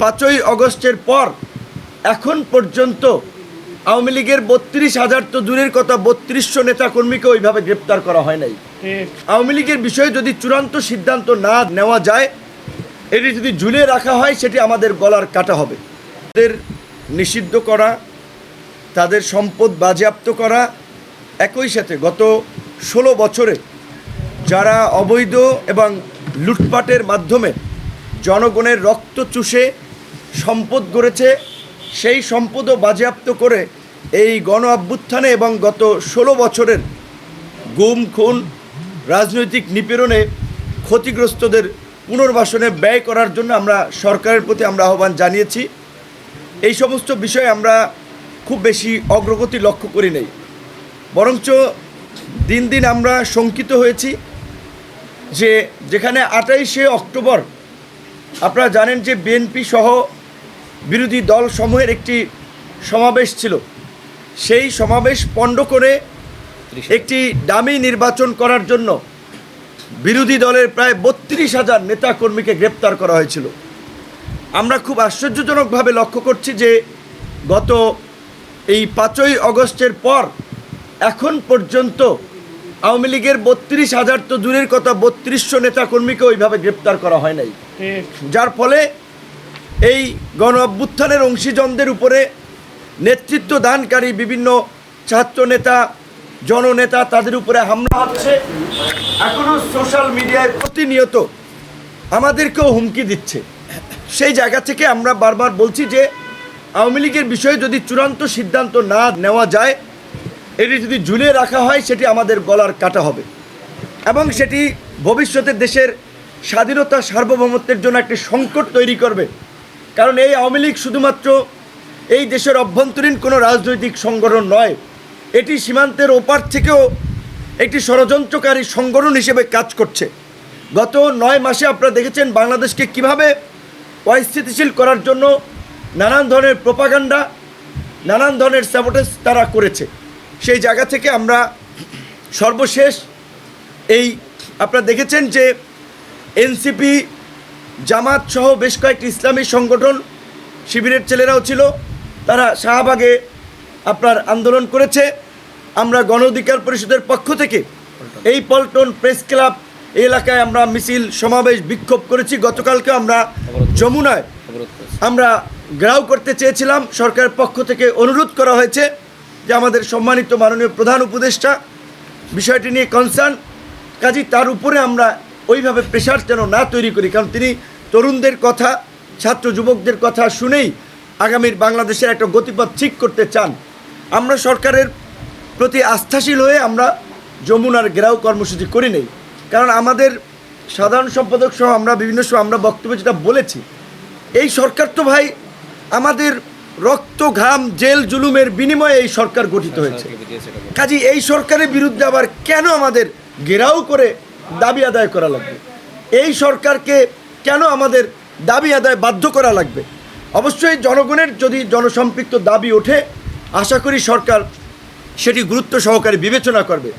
পাঁচই অগস্টের পর এখন পর্যন্ত আওয়ামী লীগের বত্রিশ হাজার তো দূরের কথা বত্রিশশো নেতাকর্মীকে ওইভাবে গ্রেপ্তার করা হয় নাই। আওয়ামী লীগের বিষয়ে যদি চূড়ান্ত সিদ্ধান্ত না নেওয়া যায় এটি যদি ঝুলিয়ে রাখা হয় সেটি আমাদের গলার কাটা হবে। তাদের নিষিদ্ধ করা তাদের সম্পদ বাজেয়াপ্ত করা একই সাথে গত ষোলো বছরে যারা অবৈধ এবং লুটপাটের মাধ্যমে জনগণের রক্ত চুষে সম্পদ গড়েছে, সেই সম্পদও বাজেয়াপ্ত করে এই গণ অভ্যুত্থানে এবং গত ষোলো বছরের গুম, খুন, রাজনৈতিক নিপীড়নে ক্ষতিগ্রস্তদের পুনর্বাসনে ব্যয় করার জন্য আমরা সরকারের প্রতি আমরা আহ্বান জানিয়েছি। এই সমস্ত বিষয়ে আমরা খুব বেশি অগ্রগতি লক্ষ্য করি নাই। বরঞ্চ দিন দিন আমরা শঙ্কিত হয়েছি যে যেখানে আটাইশে অক্টোবর, আপনারা জানেন যে বিএনপি সহ বিরোধী দল সমূহের একটি সমাবেশ ছিল। সেই সমাবেশ পণ্ড করে একটি দামি নির্বাচন করার জন্য বিরোধী দলের প্রায় বত্রিশ হাজার নেতাকর্মীকে গ্রেপ্তার করা হয়েছিল। আমরা খুব আশ্চর্যজনকভাবে লক্ষ্য করছি যে গত এই পাঁচই অগস্টের পর এখন পর্যন্ত আওয়ামী লীগের বত্রিশ হাজার তো দূরের কথা বত্রিশশো নেতাকর্মীকে ওইভাবে গ্রেপ্তার করা হয় নাই। যার ফলে এই গণ অভ্যুত্থানের অংশীজনদের উপরে নেতৃত্ব দানকারী বিভিন্ন ছাত্র নেতা জননেতা তাদের উপরে হামলা হচ্ছে। এখনও সোশ্যাল মিডিয়ায় প্রতিনিয়ত আমাদেরকেও হুমকি দিচ্ছে। সেই জায়গা থেকে আমরা বারবার বলছি যে, আওয়ামী লীগের বিষয়ে যদি চূড়ান্ত সিদ্ধান্ত না নেওয়া যায়, এটি যদি ঝুলিয়ে রাখা হয়, সেটি আমাদের গলার কাটা হবে। এবং সেটি ভবিষ্যতে দেশের স্বাধীনতা সার্বভৌমত্বের জন্য একটি সংকট তৈরি করবে। কারণ এই আওয়ামী লীগ শুধুমাত্র এই দেশের অভ্যন্তরীণ কোনো রাজনৈতিক সংগঠন নয়, এটি সীমান্তের ওপার থেকেও একটি ষড়যন্ত্রকারী সংগঠন হিসেবে কাজ করছে। গত নয় মাসে আপনারা দেখেছেন বাংলাদেশকে কীভাবে অস্থিতিশীল করার জন্য নানান ধরনের প্রোপাগান্ডা, নানান ধরনের স্যাবোটেজ তারা করেছে। সেই জায়গা থেকে আমরা সর্বশেষ এই, আপনারা দেখেছেন যে এনসিপি জামাত সহ বেশ কয়েকটি ইসলামী সংগঠন শিবিরের ছেলেরাও ছিল, তারা শাহবাগে আপনার আন্দোলন করেছে। আমরা গণ অধিকার পরিষদের পক্ষ থেকে এই পল্টন প্রেস ক্লাব এলাকায় আমরা মিছিল, সমাবেশ, বিক্ষোভ করেছি। গতকালকে আমরা যমুনায় আমরা গ্রাউ করতে চেয়েছিলাম। সরকারের পক্ষ থেকে অনুরোধ করা হয়েছে যে আমাদের সম্মানিত মাননীয় প্রধান উপদেষ্টা বিষয়টি নিয়ে কনসার্ন কাজী, তার উপরে আমরা ওইভাবে প্রেশার যেন না তৈরি করি কারণ তিনি তরুণদের কথা ছাত্র যুবকদের কথা শুনেই আগামীর বাংলাদেশের একটা গতিপথ ঠিক করতে চান। আমরা সরকারের প্রতি আস্থাশীল হয়ে আমরা যমুনার ঘেরাও কর্মসূচি করি নেই। কারণ আমাদের সাধারণ সম্পাদক সহ আমরা বিভিন্ন সময় আমরা বক্তব্যে যেটা বলেছি এই সরকার তো ভাই আমাদের রক্ত ঘাম জেল জুলুমের বিনিময়ে এই সরকার গঠিত হয়েছে। কাজী এই সরকারের বিরুদ্ধে আবার কেন আমাদের ঘেরাও করে দাবি আদায় করা লাগবে। এই সরকারকে কেন আমাদের দাবি আদায় বাধ্য করা লাগবে? অবশ্যই জনগণের যদি জনসম্পৃক্ত দাবি ওঠে, আশা করি সরকার সেটি গুরুত্ব সহকারে বিবেচনা করবে।